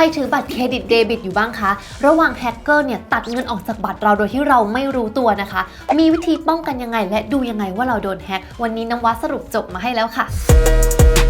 รถือบัตรเครดิตเดบิตอยู่บ้างคะ ระหว่างแฮกเกอร์เนี่ยตัดเงินออกจากบัตรเราโดยที่เราไม่รู้ตัวนะคะ มีวิธีป้องกันยังไงและดูยังไงว่าเราโดนแฮก วันนี้น้ำวัดสรุปจบมาให้แล้วค่ะ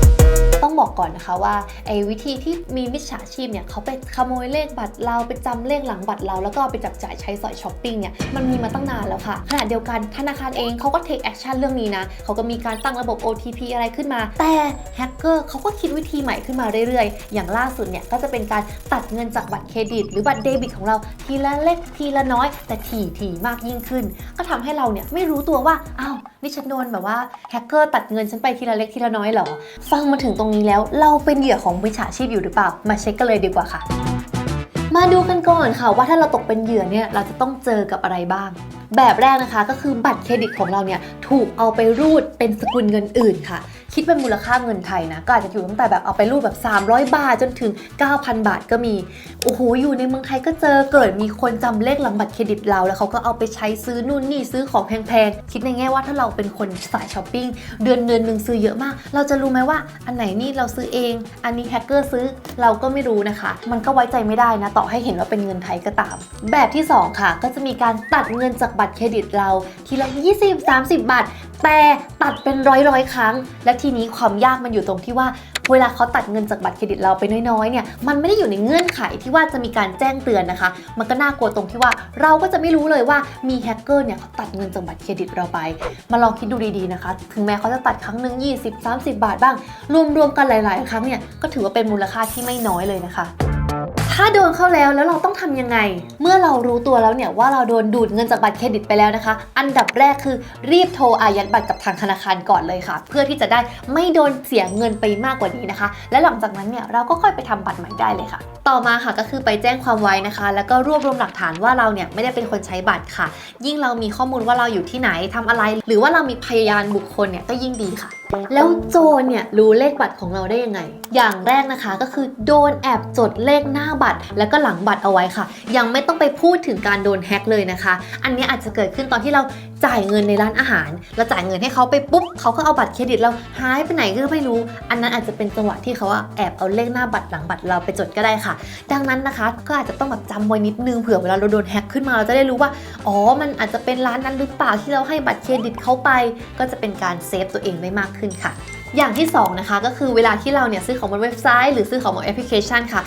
บอกก่อนนะคะว่าไอ้วิธีที่มีมิจฉาชีพเนี่ยเขาไปขโมยเลขบัตรเราไปจำเลขหลังบัตรเรา แล้วก็ไปจับจ่ายใช้สอยช้อปปิ้งเนี่ยมันมีมาตั้งนานแล้วค่ะขณะเดียวกันธนาคารเองเขาก็ take action เรื่องนี้นะเขาก็มีการตั้งระบบ OTP อะไรขึ้นมา แต่แฮกเกอร์เขาก็คิดวิธีใหม่ขึ้นมาเรื่อยๆ อย่างล่าสุดเนี่ยก็จะเป็นการตัดเงินจากบัตรเครดิต หรือบัตรเดบิตของเราทีละเล็กทีละน้อย แต่ถี่ถี่มากยิ่งขึ้น ก็ทำให้เราเนี่ยไม่รู้ตัวว่าอ้าวนี่ฉันโดนแบบว่าแฮกเกอร์ตัดเงินฉันไปทีละเล็กทีละน้อยเหรอ ฟังมาถึงตรงนี้แล้วเราเป็นเหยื่อของมิจฉาชีพอยู่หรือเปล่า มาเช็คกันเลยดีกว่าค่ะ มาดูกันก่อนค่ะว่าถ้าเราตกเป็นเหยื่อเนี่ยเราจะต้องเจอกับอะไรบ้าง แบบแรกนะคะก็คือบัตรเครดิตของเราเนี่ยถูกเอาไปรูดเป็นสกุลเงินอื่นค่ะ คิดเป็นมูลค่าเงินไทยนะ ก็อาจจะอยู่ตั้งแต่แบบเอาไปรูดแบบ 300 บาทจนถึง 9,000 บาทก็มี โอ้โห อยู่ในเมืองไทยก็เจอเกิดมีคนจำเลขหลังบัตรเครดิตเรา แล้วเขาก็เอาไปใช้ซื้อนู่นนี่ซื้อของแพงๆ คิดในแง่ว่าถ้าเราเป็นคนสายช้อปปิ้งเดือนเดือนหนึ่งซื้อเยอะมาก เราจะรู้ไหมว่าอันไหนนี่เราซื้อเอง อันนี้แฮกเกอร์ซื้อเราก็ไม่รู้นะคะ มันก็ไว้ใจไม่ได้นะต่อให้เห็นว่าเป็นเงินไทยก็ตาม แบบที่ 2 ค่ะ ก็จะมีการตัดเงินจากบัตรเครดิตเราทีละ 20-30 บาท แต่ตัดเป็นร้อยร้อยๆครั้ง และทีนี้ความยากมันอยู่ตรงที่ว่า เวลาเขาตัดเงินจากบัตรเครดิตเราไปน้อยๆเนี่ยมันไม่ได้อยู่ในเงื่อนไขที่ว่าจะมีการแจ้งเตือนนะคะ มันก็น่ากลัวตรงที่ว่าเราก็จะไม่รู้เลยว่ามีแฮกเกอร์เนี่ยเขาตัดเงินจากบัตรเครดิตเราไป มาลองคิดดูดีๆนะคะ ถึงแม้เขาจะตัดครั้งหนึ่ง20 30 บาทบ้าง รวมๆกันหลาย ๆ ครั้งเนี่ยก็ถือว่าเป็นมูลค่าที่ไม่น้อยเลยนะคะ ถ้าโดนเข้าแล้วแล้วเราต้องทำยังไง เมื่อเรารู้ตัวแล้วเนี่ยว่าเราโดนดูดเงินจากบัตรเครดิตไปแล้วนะคะ อันดับแรกคือรีบโทรอายัดบัตรกับทางธนาคารก่อนเลยค่ะ เพื่อที่จะได้ไม่โดนเสียเงินไปมากกว่านี้นะคะ และหลังจากนั้นเนี่ยเราก็ค่อยไปทำบัตรใหม่ได้เลยค่ะ ต่อมาค่ะก็คือไปแจ้งความไว้นะคะ แล้วก็รวบรวมหลักฐานว่าเราเนี่ยไม่ได้เป็นคนใช้บัตรค่ะ ยิ่งเรามีข้อมูลว่าเราอยู่ที่ไหนทำอะไร หรือว่าเรามีพยานบุคคลเนี่ยก็ยิ่งดีค่ะแล้วโจรเนี่ยรู้เลขบัตรของเราได้ยังไง อย่างแรกนะคะก็คือโดนแอบจดเลขหน้าบัตร แล้วก็หลังบัตรเอาไว้ค่ะ ยังไม่ต้องไปพูดถึงการโดนแฮ็กเลยนะคะ อันนี้อาจจะเกิดขึ้นตอนที่เราจ่ายเงินในร้านอาหาร เราจ่ายเงินให้เขาไปปุ๊บเขาก็เอาบัตรเครดิตเราหายไปไหนก็ไม่รู้ อันนั้นอาจจะเป็นจังหวะที่เขาแอบเอาเลขหน้าบัตรหลังบัตรเราไปจดก็ได้ค่ะ ดังนั้นนะคะ ก็อาจจะต้องแบบจำไว้นิดนึงเผื่อเวลาเราโดนแฮ็กขึ้นมาเราจะได้รู้ว่าอ๋อมันอาจจะเป็นร้านนั้นหรือเปล่าที่เราให้บัตรเครดิตเขาไป ก็จะเป็นการเซฟตัวเองได้มากขึ้นค่ะ อย่างที่ 2 นะคะ ก็คือเวลาที่เราเนี่ยซื้อของบนเว็บไซต์ หรือซื้อของบนแอปพลิเคชันค่ะ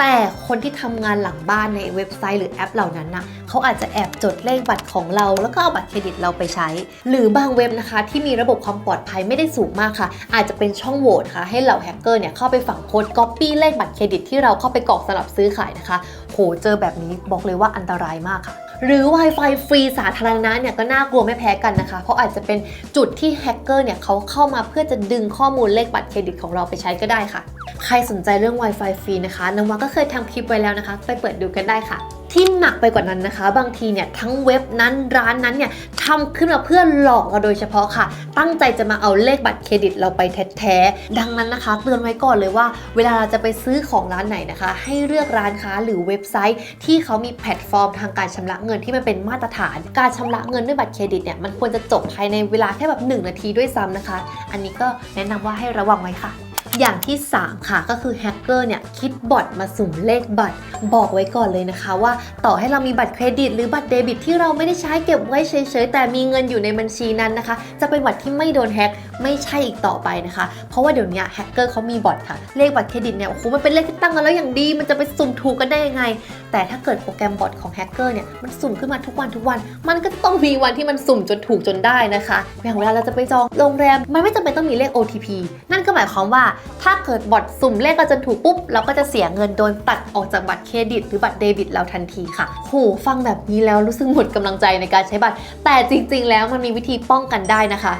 แต่คนที่ทำงานหลังบ้านในเว็บไซต์หรือแอปเหล่านั้นนะเขาอาจจะแอบจดเลขบัตรของเรา แล้วก็เอาบัตรเครดิตเราไปใช้ หรือบางเว็บนะคะ ที่มีระบบความปลอดภัยไม่ได้สูงมากค่ะ อาจจะเป็นช่องโหว่ค่ะให้เหล่าแฮกเกอร์เนี่ยเข้าไปฝังโค้ดก๊อปปี้เลขบัตรเครดิตที่เราเข้าไปกรอกสลับซื้อขายนะคะ โหเจอแบบนี้บอกเลยว่าอันตรายมากค่ะ หรือ Wi-Fi ฟรีสาธารณะเนี่ยก็น่ากลัวไม่แพ้กันนะคะ เพราะอาจจะเป็นจุดที่แฮกเกอร์เนี่ยเขาเข้ามาเพื่อจะดึงข้อมูลเลขบัตรเครดิตของเราไปใช้ก็ได้ค่ะ ใครสนใจเรื่อง Wi-Fi ฟรีนะคะน้องว่าก็เคยทำคลิปไว้แล้วนะคะ ไปเปิดดูกันได้ค่ะ ที่หนักไปกว่านั้นนะคะ บางทีเนี่ยทั้งเว็บนั้นร้านนั้นเนี่ยทำขึ้นมาเพื่อหลอกเราโดยเฉพาะค่ะ ตั้งใจจะมาเอาเลขบัตรเครดิตเราไปแท้ๆดังนั้นนะคะ เตือนไว้ก่อนเลยว่า เวลาเราจะไปซื้อของร้านไหนนะคะ ให้เลือกร้านค้าหรือเว็บไซต์ ที่เขามีแพลตฟอร์มทางการชำระเงินที่มันเป็นมาตรฐาน การชำระเงินด้วยบัตรเครดิตเนี่ยมันควรจะจบภายในเวลาแค่แบบ1นาทีด้วยซ้ำนะคะ อันนี้ก็แนะนำว่าให้ระวังไว้ค่ะ อย่างที่ 3 ค่ะ ก็คือแฮกเกอร์เนี่ยคิดบอทมาสุ่มเลขบัตร บอกไว้ก่อนเลยนะคะว่าต่อให้เรามีบัตรเครดิต หรือบัตรเดบิต ที่เราไม่ได้ใช้เก็บไว้เฉยๆแต่มีเงินอยู่ในบัญชีนั้นนะคะ จะเป็นบัตรที่ไม่โดนแฮกไม่ใช่อีกต่อไปนะคะ เพราะว่าเดี๋ยวนี้แฮกเกอร์เขามีบอทค่ะ เลขบัตรเครดิตเนี่ยโอ้โหมันเป็นเลขที่ตั้งกันแล้วอย่างดี มันจะไปสุ่มถูกกันได้ยังไง แต่ถ้าเกิดโปรแกรมบอทของแฮกเกอร์เนี่ยมันสุ่มขึ้นมาทุกวันทุกวัน มันก็ต้องมีวันที่มันสุ่มจนถูกจนได้นะคะอย่างเวลาเราจะไปจองโรงแรมมันไม่จำเป็นต้องมีเลข OTP นั่นก็หมายความว่าถ้าเกิดบอทสุ่มเลขกันจนถูกปุ๊บ เราก็จะเสียเงินโดนตัดออกจากบัตรเครดิต หรือบัตรเดบิตเราทันทีค่ะ โห ฟังแบบนี้แล้วรู้สึกหมดกำลังใจในการใช้บัตร แต่จริง ๆ แล้วมันมีวิธีป้องกันได้นะคะ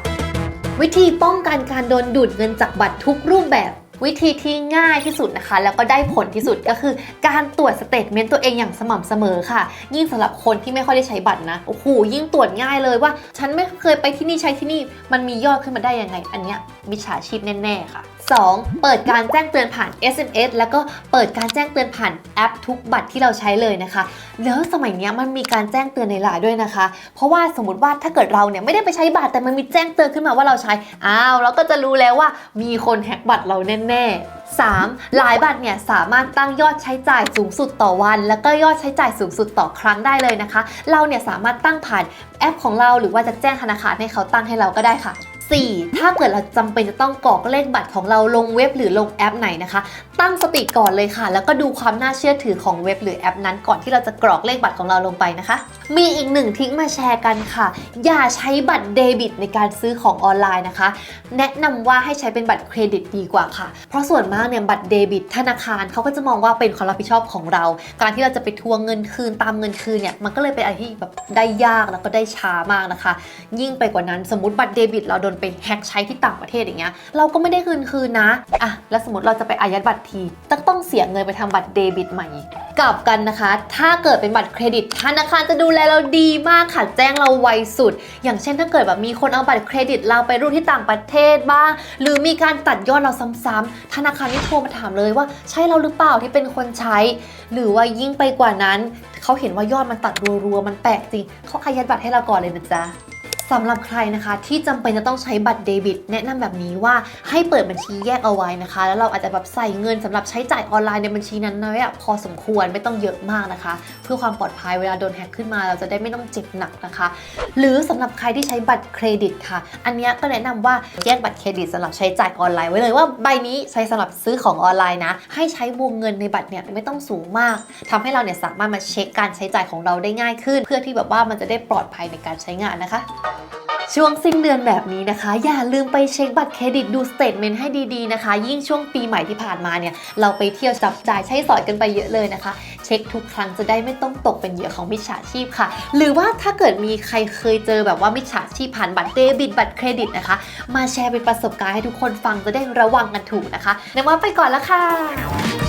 วิธีป้องกันการโดนดูดเงินจากบัตรทุกรูปแบบวิธีที่ง่ายที่สุดนะคะ แล้วก็ได้ผลที่สุดก็คือการตรวจสเตทเมนต์ตัวเองอย่างสม่ำเสมอค่ะ ยิ่งสำหรับคนที่ไม่ค่อยได้ใช้บัตรนะโอ้โหยิ่งตรวจง่ายเลยว่า ฉันไม่เคยไปที่นี่ใช้ที่นี่ มันมียอดขึ้นมาได้ยังไง อันเนี้ยมิจฉาชีพแน่ ๆ ค่ะ 2. เปิดการแจ้งเตือนผ่าน SMS แล้วก็เปิดการแจ้งเตือนผ่านแอปทุกบัตรที่เราใช้เลยนะคะ แล้วสมัยนี้มันมีการแจ้งเตือนในไลน์ด้วยนะคะ เพราะว่าสมมติว่าถ้าเกิดเราเนี่ยไม่ได้ไปใช้บัตรแต่มันมีแจ้งเตือนขึ้นมาว่าเราใช้ อ้าวเราก็จะรู้แล้วว่ามีคนแฮกบัตรเราแน่ๆ 3. หลายบัตรเนี่ยสามารถตั้งยอดใช้จ่ายสูงสุดต่อวัน แล้วก็ยอดใช้จ่ายสูงสุดต่อครั้งได้เลยนะคะ เราเนี่ยสามารถตั้งผ่านแอปของเราหรือว่าจะแจ้งธนาคารให้เขาตั้งให้เราก็ได้ค่ะ 4. ถ้าเกิดเราจำเป็นจะต้องกรอกเลขบัตรของเราลงเว็บหรือลงแอปไหนนะคะ ตั้งสติก่อนเลยค่ะ แล้วก็ดูความน่าเชื่อถือของเว็บหรือแอปนั้นก่อนที่เราจะกรอกเลขบัตรของเราลงไปนะคะ มีอีกหนึ่งทริคมาแชร์กันค่ะ อย่าใช้บัตรเดบิตในการซื้อของออนไลน์นะคะ แนะนำว่าให้ใช้เป็นบัตรเครดิตดีกว่าค่ะ เพราะส่วนมากเนี่ยบัตรเดบิตธนาคารเขาก็จะมองว่าเป็นความรับผิดชอบของเรา การที่เราจะไปทวงเงินคืนตามเงินคืนเนี่ยมันก็เลยเป็นอะไรที่แบบได้ยากแล้วก็ได้ช้ามากนะคะ ยิ่งไปกว่านั้นสมมติบัตรเดบิตเราโดนไปแฮ็กใช้ที่ต่างประเทศอย่างเงี้ยเราก็ไม่ได้คืนคืนนะอะแล้วสมมติเราจะไปอายัดบัตรทีต้องต้องเสียเงินไปทำบัตรเดบิตใหม่กลับกันนะคะ ถ้าเกิดเป็นบัตรเครดิตธนาคารจะดูแลเราดีมากค่ะแจ้งเราไวสุด อย่างเช่นถ้าเกิดแบบมีคนเอาบัตรเครดิตเราไปรูดที่ต่างประเทศบ้าง หรือมีการตัดยอดเราซ้ำๆธนาคารนี่โทรมาถามเลยว่าใช่เราหรือเปล่าที่เป็นคนใช้ หรือว่ายิ่งไปกว่านั้น เขาเห็นว่ายอดมันตัดรัวๆมันแปลกจริงเขาอายัดบัตรให้เราก่อนเลยนะจ๊ะ สำหรับใครนะคะที่จำเป็นจะต้องใช้บัตรเดบิต แนะนำแบบนี้ว่าให้เปิดบัญชีแยกเอาไว้นะคะ แล้วเราอาจจะแบบใส่เงินสำหรับใช้จ่ายออนไลน์ในบัญชีนั้นน้อยอะพอสมควรไม่ต้องเยอะมากนะคะ เพื่อความปลอดภัยเวลาโดนแฮกขึ้นมาเราจะได้ไม่ต้องเจ็บหนักนะคะ หรือสำหรับใครที่ใช้บัตรเครดิตค่ะ อันเนี้ยก็แนะนำว่าแยกบัตรเครดิตสำหรับใช้จ่ายออนไลน์ไว้เลยว่าใบนี้ใช้สำหรับซื้อของออนไลน์นะ ให้ใช้วงเงินในบัตรเนี่ยไม่ต้องสูงมากทำให้เราเนี่ยสามารถมาเช็คการใช้จ่ายของเราได้ง่ายขึ้น เพื่อที่แบบว่ามันจะได้ปลอดภัยในการใช้งานนะคะ ช่วงสิ้นเดือนแบบนี้นะคะ อย่าลืมไปเช็คบัตรเครดิตดูสเตทเมนต์ให้ดีๆนะคะ ยิ่งช่วงปีใหม่ที่ผ่านมาเนี่ย เราไปเที่ยวจับจ่ายใช้สอยกันไปเยอะเลยนะคะ เช็คทุกครั้งจะได้ไม่ต้องตกเป็นเหยื่อของมิจฉาชีพค่ะ หรือว่าถ้าเกิดมีใครเคยเจอแบบว่ามิจฉาชีพผ่านบัตรเดบิตบัตรเครดิตนะคะ มาแชร์เป็นประสบการณ์ให้ทุกคนฟังจะได้ระวังกันถูกนะคะในว่าไปก่อนล้วค่ะ